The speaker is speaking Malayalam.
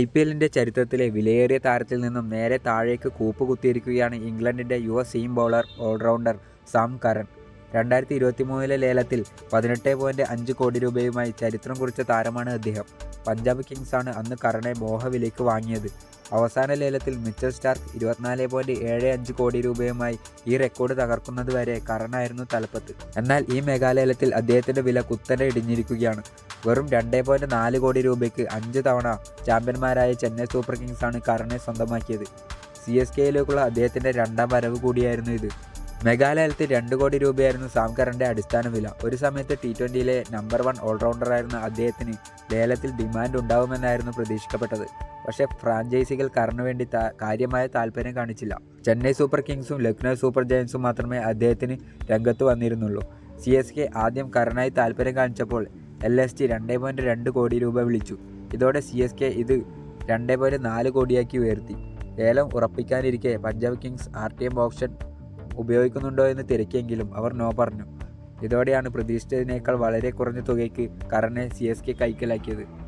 ഐ പി എല്ലിന്റെ ചരിത്രത്തിലെ വിലയേറിയ താരത്തിൽ നിന്നും നേരെ താഴേക്ക് കൂപ്പുകുത്തിയിരിക്കുകയാണ് ഇംഗ്ലണ്ടിന്റെ യുവ seam bowler all rounder Sam Curran. രണ്ടായിരത്തി ഇരുപത്തി മൂന്നിലെ ലേലത്തിൽ പതിനെട്ട് പോയിന്റ് അഞ്ച് കോടി രൂപയുമായി ചരിത്രം കുറിച്ച താരമാണ് അദ്ദേഹം. പഞ്ചാബ് കിങ്സാണ് അന്ന് കറനെ മോഹവിലേക്ക് വാങ്ങിയത്. അവസാന ലേലത്തിൽ മിച്ചൽ സ്റ്റാർക്ക് ഇരുപത്തിനാല് പോയിന്റ് ഏഴ് അഞ്ച് കോടി രൂപയുമായി ഈ റെക്കോർഡ് തകർക്കുന്നതുവരെ കറണായിരുന്നു തലപ്പത്ത്. എന്നാൽ ഈ മെഗാലേലത്തിൽ അദ്ദേഹത്തിന്റെ വില കുത്തനെ ഇടിഞ്ഞിരിക്കുകയാണ്. വെറും രണ്ട് പോയിന്റ് നാല് കോടി രൂപയ്ക്ക് അഞ്ച് തവണ ചാമ്പ്യന്മാരായ ചെന്നൈ സൂപ്പർ കിങ്സാണ് കറണെ സ്വന്തമാക്കിയത്. സി എസ് കെയിലേക്കുള്ള അദ്ദേഹത്തിന്റെ രണ്ടാം വരവ് കൂടിയായിരുന്നു ഇത്. മെഗാലയത്തിൽ രണ്ട് കോടി രൂപയായിരുന്നു സാം കറന്റെ അടിസ്ഥാന വില. ഒരു സമയത്ത് ടി ട്വന്റിയിലെ നമ്പർ വൺ ഓൾറൗണ്ടറായിരുന്ന അദ്ദേഹത്തിന് ലേലത്തിൽ ഡിമാൻഡ് ഉണ്ടാവുമെന്നായിരുന്നു പ്രതീക്ഷിക്കപ്പെട്ടത്. പക്ഷേ ഫ്രാഞ്ചൈസികൾ കാരണം വേണ്ടി കാര്യമായ താല്പര്യം കാണിച്ചില്ല. ചെന്നൈ സൂപ്പർ കിങ്സും ലക്നൗ സൂപ്പർ ജയൻസും മാത്രമേ അദ്ദേഹത്തിന് രംഗത്ത് വന്നിരുന്നുള്ളൂ. സി എസ് കെ ആദ്യം കറിനായി താല്പര്യം കാണിച്ചപ്പോൾ എൽ എസ് ടി രണ്ട് പോയിന്റ് രണ്ട് കോടി രൂപ വിളിച്ചു. ഇതോടെ സി എസ് കെ ഇത് രണ്ട് പോയിന്റ് നാല് കോടിയാക്കി ഉയർത്തി. ലേലം ഉറപ്പിക്കാനിരിക്കെ Punjab kings R T M option ഉപയോഗിക്കുന്നുണ്ടോ എന്ന് തിരക്കിയെങ്കിലും അവർ നോ പറഞ്ഞു. ഇതോടെയാണ് പ്രതീക്ഷിച്ചതിനേക്കാൾ വളരെ കുറഞ്ഞ തുകയ്ക്ക് കറനെ സി എസ് കെ കൈക്കലാക്കിയത്.